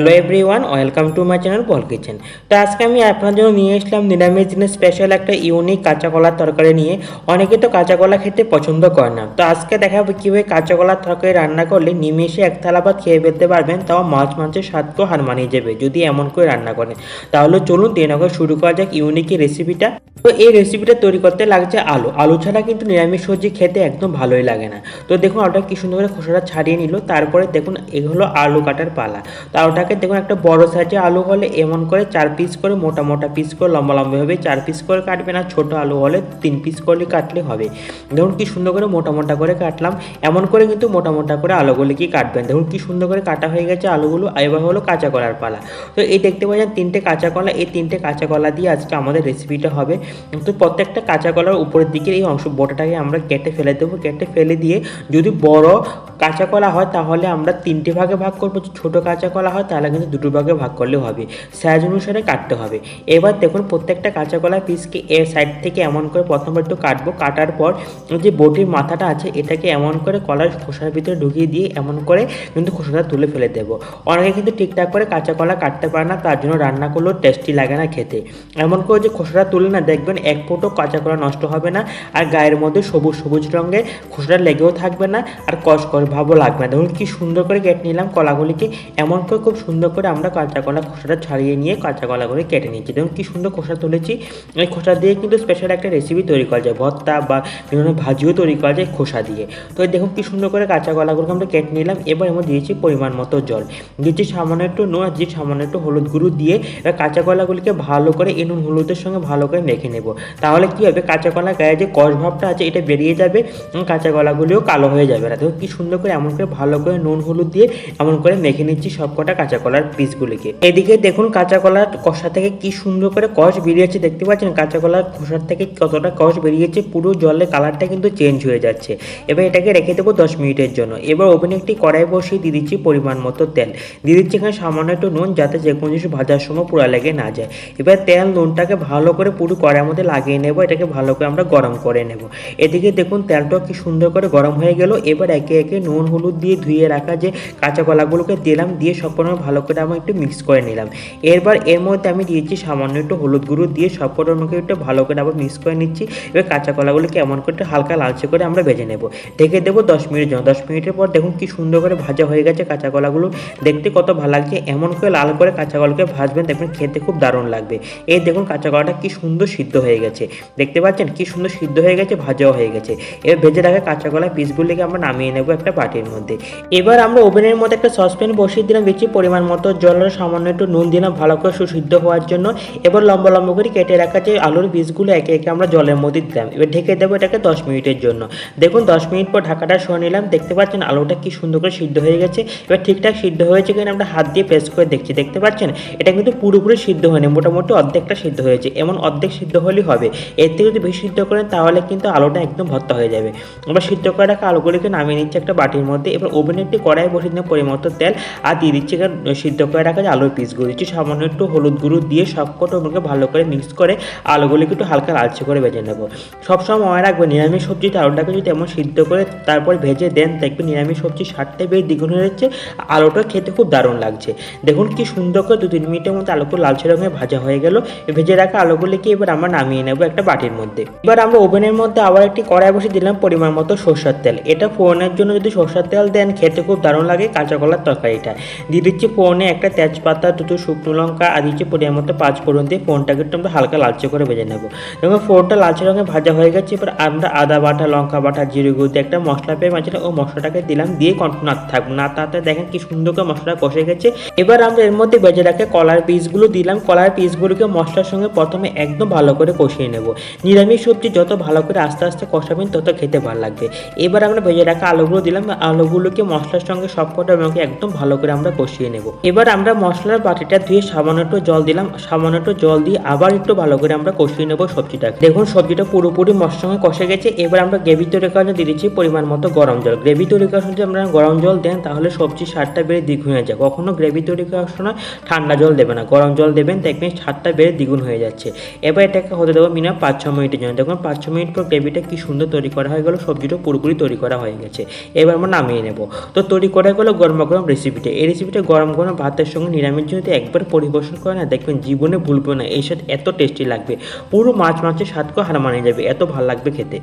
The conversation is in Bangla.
Hello everyone welcome to my channel ball kitchen তো আজকে আমি আপনার জন্য নিয়ে এসলাম নিরামিষ দিনের স্পেশাল একটা ইউনিক কাঁচা কলার তরকারি নিয়ে। অনেকে তো কাঁচা কলা খেতে পছন্দ করে না। তো আজকে দেখা দেখাবো কীভাবে কাঁচা কলার তরকারি রান্না করলে নিমেষে এক থালা ভাত খেয়ে ফেলতে পারবেন, তাও মাছ মাংসের স্বাদকেও হার মানিয়ে যাবে যদি এমন করে রান্না করেন তাহলে চলুন আগে শুরু করা যাক ইউনিক রেসিপিটা তো এই রেসিপিটা তৈরি করতে লাগছে আলু। আলু ছাড়া কিন্তু নিরামিষ সবজি খেতে একদম ভালোই লাগে না। তো দেখুন, আলুটা কি সুন্দর করে খোসাটা ছাড়িয়ে নিল। তারপরে দেখুন এগুলো আলু কাটার পালা। তো আলুটাকে দেখুন, একটা বড় সাইজের আলু হলে এমন করে চার পিস করে, মোটা মোটা পিস করে, লম্বা লম্বা হবে চার পিস করে কাটবে না ছোট আলু হলে তিন পিস করলে কাটলে হবে। দেখুন, কি সুন্দর করে মোটা মোটা করে কাটলাম। এমন করে কিন্তু মোটা মোটা করে আলুগুলো কি কাটবেন। দেখুন, কি সুন্দর করে কাটা হয়ে গেছে আলুগুলো। এবার হলো কাঁচা কলার পালা। তো এই দেখতে পাচ্ছেন, তিনটে কাঁচা কলা। এই তিনটে কাঁচা কলা দিয়ে আজকে আমাদের রেসিপিটা হবে। তো প্রত্যেকটা কাঁচা কলার উপরের দিকের এই অংশ বটাটাকে আমরা কেটে ফেলে দেবো। কেটে ফেলে দিয়ে যদি বড় কাঁচা কলা হয়, তাহলে আমরা তিনটে ভাগে ভাগ করব। যদি ছোটো কাঁচা কলা হয়, তাহলে কিন্তু দুটো ভাগে ভাগ করলেও হবে। সাইজ অনুসারে কাটতে হবে। এবার দেখুন প্রত্যেকটা কাঁচা কলা পিসকে এর সাইড থেকে এমন করে প্রথমবার একটু কাটবো। কাটার পর যে বটির মাথাটা আছে, এটাকে এমন করে কলার খোসার ভিতরে ঢুকিয়ে দিয়ে এমন করে কিন্তু খোসাটা তুলে ফেলে দেবো। অনেকে কিন্তু ঠিকঠাক করে কাঁচা কলা কাটতে পারে না, তার জন্য রান্না করলেও টেস্টি লাগে না খেতে। এমন করে যে খোসাটা তুলে না দেখবেন এক ফুটো কাঁচা কলা নষ্ট হবে না, আর গায়ের মধ্যে সবুজ সবুজ রঙের খোসাটা লেগেও থাকবে না, আর কষ কষ ভাবও লাগবে না। ধরুন কি সুন্দর করে কেটে নিলাম কলাগুলিকে, এমন করে খুব সুন্দর করে আমরা কাঁচা কলা খোসাটা ছাড়িয়ে নিয়ে কাঁচা কলাগুলি কেটে নিচ্ছি। দেখুন কি সুন্দর খোসা তুলেছি, এই খোসা দিয়ে কিন্তু স্পেশাল একটা রেসিপি তৈরি করা যায়, ভর্তা বা বিভিন্ন ভাজিও তৈরি করা যায় খোসা দিয়ে। তো দেখুন কি সুন্দর করে কাঁচা কলাগুলোকে আমরা কেটে নিলাম, এবার আমরা দিয়েছি পরিমাণ মতো জল। দিয়েছি সামান্য একটু নুন আর দিচ্ছি সামান্য একটু হলুদ গুঁড়ো দিয়ে, এবার কাঁচা কলাগুলিকে ভালো করে এই নুন হলুদের সঙ্গে ভালো করে মেখে নেব। তাহলে কি হবে? কাঁচা কলা গায়ে যে কষ ভাবটা আছে, এটা বেরিয়ে যাবে কাঁচা কলাগুলিও কালো হয়ে যাবে না। দেখো কি সুন্দর করে এমন করে ভালো করে নুন, হলুদ দিয়ে এমন করে মেখে নিচ্ছি সবকটা কাঁচা কলার পিসগুলিকে। এদিকে দেখুন কাঁচা কলার কষা থেকে কি সুন্দর করে কষ বেরিয়েছে দেখতে পাচ্ছেন? কাঁচা কলার খোসার থেকে কতটা কষ বেরিয়েছে পুরো জলের কালারটা কিন্তু চেঞ্জ হয়ে যাচ্ছে। এবার এটাকে রেখে দেবো দশ মিনিটের জন্য। এবার ওভেনে একটি কড়াই বসিয়ে দিয়ে দিচ্ছি পরিমাণ মতো তেল। দিয়ে দিচ্ছি এখানে সামান্য একটু নুন, যাতে যে কোনো জিনিস ভাজার সময় পুরা লেগে না যায়। এবার তেল নুনটাকে ভালো করে পুরো কড়াইয়ের মধ্যে লাগিয়ে নেব, এটাকে ভালো করে আমরা গরম করে নেব। এদিকে দেখুন তেলটা কি সুন্দর করে গরম হয়ে গেল। এবার একে একে নুন, হলুদ দিয়ে ধুয়ে রাখা যে কাঁচা কলাগুলোকে দিলাম, দিয়ে সব ভালো করে আমি একটু মিক্স করে নিলাম। এরপর এর মধ্যে আমি দিয়েছি সামান্য একটু হলুদ গুঁড়ো দিয়ে সব আমাকে একটু ভালো করে আবার মিক্স করে নিচ্ছি। এবার কাঁচা কলাগুলোকে এমন করে হালকা লালচে করে আমরা ভেজে নেব। ঢেকে দেবো দশ মিনিট জন্য। দশ মিনিটের পর দেখুন কি সুন্দর করে ভাজা হয়ে গেছে কাঁচা কলাগুলো। দেখতে কত ভালো লাগছে। এমন করে লাল করে কাঁচা কলাকে ভাজবেন, দেখবেন খেতে খুব দারুণ লাগবে। এই দেখুন কাঁচা কলাটা কি সুন্দর সিদ্ধ হয়ে গেছে। দেখতে পাচ্ছেন কি সুন্দর সিদ্ধ হয়ে গেছে, ভাজাও হয়ে গেছে। এবার ভেজে রাখা কাঁচা কলা পিসগুলিকে আমরা নামিয়ে নেব একটা বাটির মধ্যে। এবার আমরা ওভেনের মধ্যে একটা সসপ্যান বসিয়ে দিলাম দিচ্ছি পরিমাণ মতো জলের সামান্য একটু নুন দিলাম ভালো করে সুসিদ্ধ হওয়ার জন্য। এবার লম্বা লম্বা করে কেটে রাখা যে আলুর বীজগুলো একে একে আমরা জলের মধ্যে দিলাম। এবার ঢেকে দেবো এটাকে দশ মিনিটের জন্য। দেখুন, দশ মিনিট পর ঢাকাটা সরে নিলাম, দেখতে পাচ্ছেন আলুটা কি সুন্দর করে সিদ্ধ হয়ে গেছে। এবার ঠিকঠাক সিদ্ধ হয়েছে কিনা আমরা হাত দিয়ে প্রেস করে দেখছি। দেখতে পাচ্ছেন? এটা কিন্তু পুরোপুরি সিদ্ধ হয়নি, মোটামুটি অর্ধেকটা সিদ্ধ হয়েছে। এমন অর্ধেক সিদ্ধ হলেই হবে। এর থেকে যদি বেশি সিদ্ধ করেন, তাহলে কিন্তু আলুটা একদম ভর্তা হয়ে যাবে। আমরা সিদ্ধ করে রাখা আলুগুলিকে নামিয়ে নিচ্ছি একটা বাটির মধ্যে। এবার ওভেনে একটি কড়াই বসিয়ে দিলাম পরিমাণ তেল আর দিয়ে দিচ্ছি সিদ্ধ করে রাখা যে আলুর পিসগুলো। দিচ্ছি সামান্য একটু হলুদ গুঁড়ো দিয়ে সবকটা ওগুলোকে ভালো করে মিক্স করে আলুগুলিকে একটু হালকা লালচে করে ভেজে নেব। সবসময় মনে রাখবেন, নিরামিষ সবজিতে আলুটাকে যদি এমন সিদ্ধ করে তারপর ভেজে দেন দেখবেন নিরামিষ সবজি স্বাদটা বেশ দ্বিগুণ হয়ে যাচ্ছে। আলুটা খেতে খুব দারুণ লাগছে। দেখুন কি সুন্দর করে দু তিন মিনিটের মধ্যে আলুগুলো লালচে রঙে ভাজা হয়ে গেল। ভেজে রাখা আলুগুলিকে এবার আমরা নামিয়ে নেব একটা বাটির মধ্যে। এবার আমরা ওভেনের মধ্যে আবার একটি কড়াই বসে দিলাম পরিমাণ মতো সর্ষের তেল। এটা ফোড়নের জন্য যদি সর্ষের তেল দেন, খেতে খুব দারুণ লাগে কাঁচা কলার তরকারিটা। দিয়ে দিচ্ছি ফোড়নে একটা তেজপাতা, দুটো শুকনো লঙ্কা, আর দিচ্ছি পরিমাণ মতো পাঁচ ফোড়ন দিয়ে ফোড়নটাকে একটু আমরা হালকা লালচে করে ভেজে নেব। এবং ফোড়নটা লালচে রঙে ভাজা হয়ে গেছে। এবার আমরা আদা বাটা, লঙ্কা বাটা, জিরে গুঁড়ো দিয়ে একটা মশলা পেয়ে মাঝে ও মশলাটাকে দিলাম দিয়ে কন্টিনিউ নাড়তে থাকব। না তাতে দেখেন কি সুন্দর করে মশলা কষে গেছে। এবার আমরা এর মধ্যে বেজে রাখে কলার পিসগুলো দিলাম। কলার পিসগুলোকে মশলার সঙ্গে প্রথমে একদম ভালো করে কষিয়ে নেব। নিরামিষ সবজি যত ভালো করে আস্তে আস্তে কষাবেন তত খেতে ভালো লাগবে। এবার আমরা ভেজে রাখা আলুগুলো দিলাম। আলুগুলোকে মশলার সঙ্গে সবকটা এবং একদম ভালো করে আমরা কষিয়ে নেব। এবার আমরা মশলার বাটিটা ধুয়ে সামান্য একটু জল দিলাম। সামান্য একটু জল দিয়ে আবার একটু ভালো করে আমরা কষিয়ে নেব সবজিটাকে। দেখুন, সবজিটা পুরোপুরি মশলার সঙ্গে কষে গেছে। এবার আমরা গ্রেভি তৈরি করার জন্য দিয়ে দিচ্ছি পরিমাণ মতো গরম জল। গ্রেভি তৈরি করার সময় আমরা গরম জল দেন, তাহলে সবজির স্বাদটা বেড়ে দ্বিগুণ হয়ে যায়। কখনো গ্রেভি তৈরি করার সময় ঠান্ডা জল দেবে না। গরম জল দেবেন, দেখবেন স্বাদটা বেড়ে দ্বিগুণ হয়ে যাচ্ছে। এবার এটাকে এটাকে হতে দেবো মিনিমাম পাঁচ ছ মিনিটের জন্য। দেখুন, পাঁচ ছ মিনিট পর গ্রেভিটা কি সুন্দর তৈরি করা হয়ে গেলো, সবজিটা পুরোপুরি তৈরি করা হয়ে গেছে। এবার আমরা নামিয়ে নেব। তো তৈরি করা গেলো গরম গরম রেসিপিটা এই রেসিপিটা গরম গরম ভাতের সঙ্গে নিরামিষ যদি একবার পরিবেশন করে না দেখবেন জীবনে ভুলবে না এই স্বাদ এত টেস্টি লাগবে। পুরো মাছ মাছের স্বাদকে হার মানিয়ে যাবে, এত ভালো লাগবে খেতে।